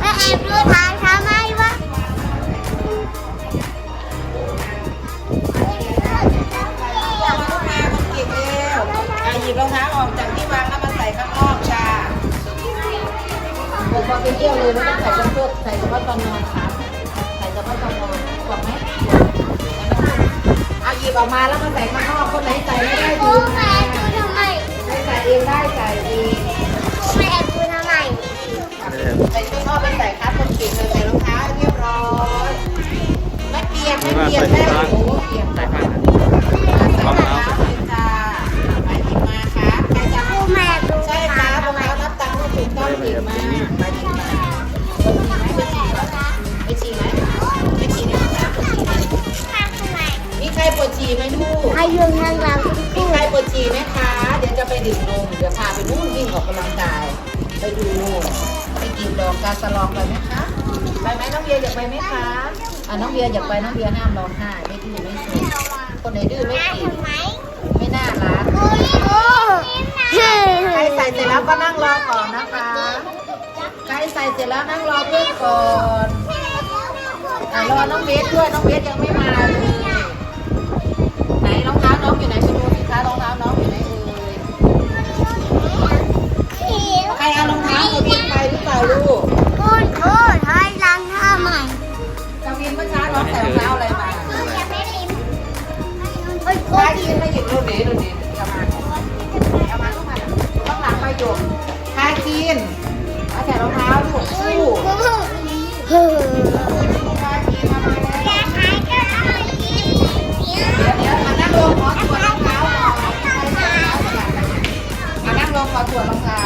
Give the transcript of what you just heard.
แอบดูทางทำไมวะเอามามามันเก็บเร็วอะหยิบรองเท้าออกจากที่วางแล้วมาใส่ข้างนอกจ้าบอกว่าไปเที่ยวเลยไม่ต้องใส่จำเพื่อใส่เฉพาะตอนนอนครับใส่เฉพาะตอนนอนบอกไหมเอาหยิบออกมาแล้วมาใส่ข้างนอกคนไหนใเปียกไม่เปียกแม่โอ้โหเปียกใส่ผ้ารองเท้าจ้าไปหยิบมาครับใครจะครูแอบดูใช่ครับรองเท้านับตังค์ก็ถูกต้องหยิบมาไปหยิบมาไปฉี่ไหมไปฉี่ไหมไปฉี่ในห้องน้ำไปฉี่ไหมมาทำไมมีใครปวดฉี่ไหมลูกใครยืนข้างหลังมีใครปวดฉี่ไหมคะ เดี๋ยวจะไปดื่มนม เดี๋ยวพาไปนู่นวิ่งออกกำลังกาย ไปดูไปกินดอกกาสลองไปไหมคะ ไปไหมน้องเบียร์อยากไปไหมคะ อะน้องเบียร์อยากไปน้องเบียร์ห้ามร้องไห้ไม่ดื้อไม่สนคนไหนดื้อไม่มากินทำไม่น่ารักใครใส่เสร็จแล้วก็นั่งรอก่อนนะคะใครใส่เสร็จแล้วนั่งรอเพื่อนก่อนอะรอน้องเบสด้วยน้องเบสยังไม่มาเลย น้องใส่รองเท้าอะไรมาใช่ยืนมาหยิบดูดีดูนี้เอามาเอามาลูกมาต้องหลังมาหยุดกทากินมาใส่รองเท้าลูกสู้ทากินทำมาเลยเมาตั้งลงขอตรวจรองเท้ามานั่งลงขอตรวจรองเท้า